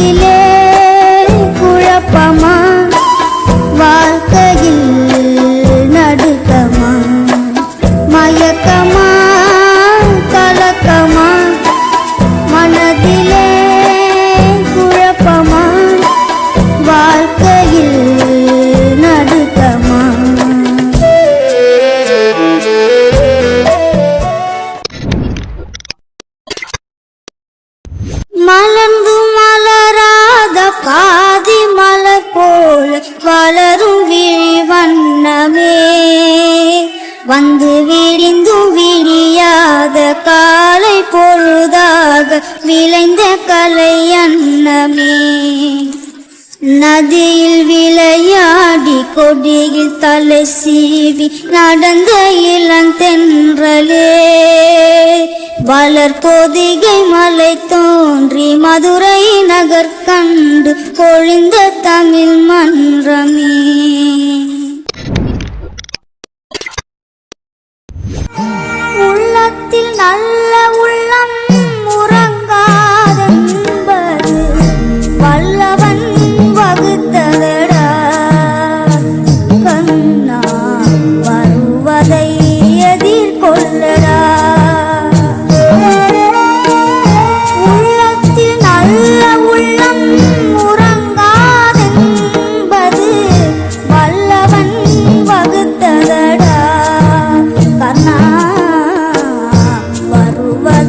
மனதிலே பொழுதாக விளைந்த கலை அன்னமே நதியில் விளையாடி கொடியில் தலை சீவி நடந்த இளந்தென்றலே வளர் பொதிகை மலை தோன்றி மதுரை நகர் கண்டு பொழிந்த தமிழ் மன்றமே.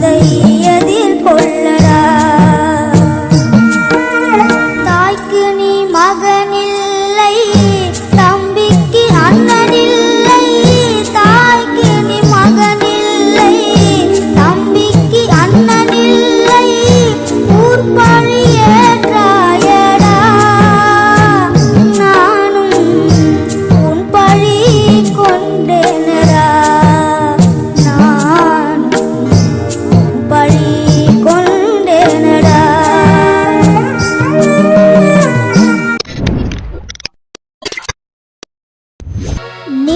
在异乡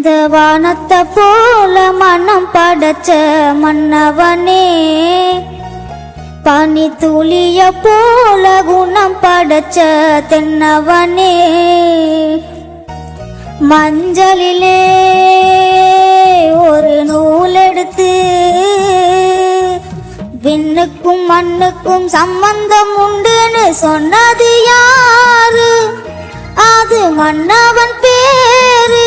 இந்த வானத்தை போல மனம் படைச்ச மன்னவனே பனி துளிய போல குணம் படைச்ச தென்னவனே மஞ்சளிலே ஒரு நூல் எடுத்து விண்ணுக்கும் மண்ணுக்கும் சம்பந்தம் உண்டுன்னு சொன்னது யாரு? அது மன்னவன் பேரு.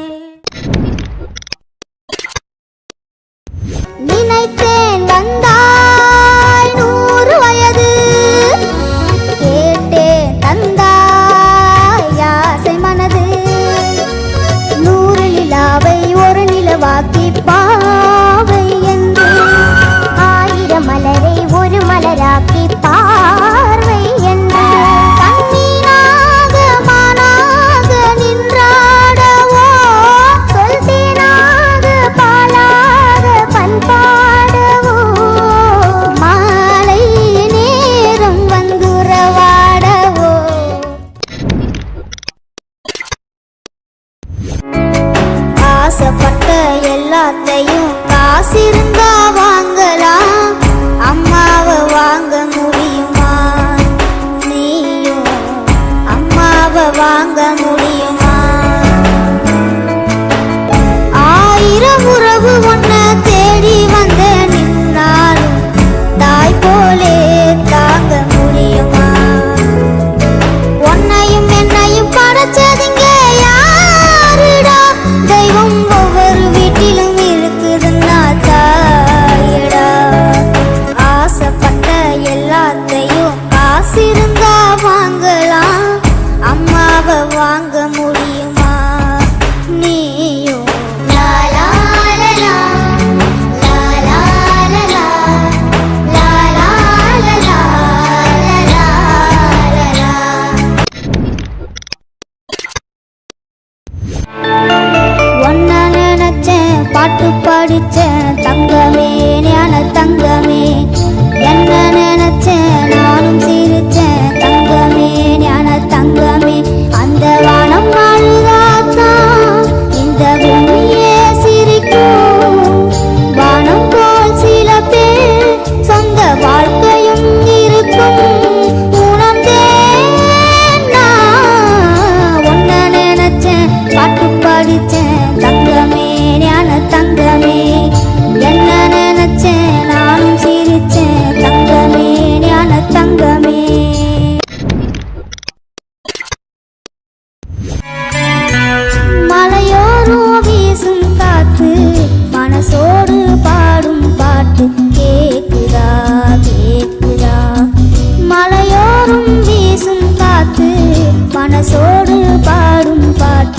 하루째.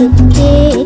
ঢুকে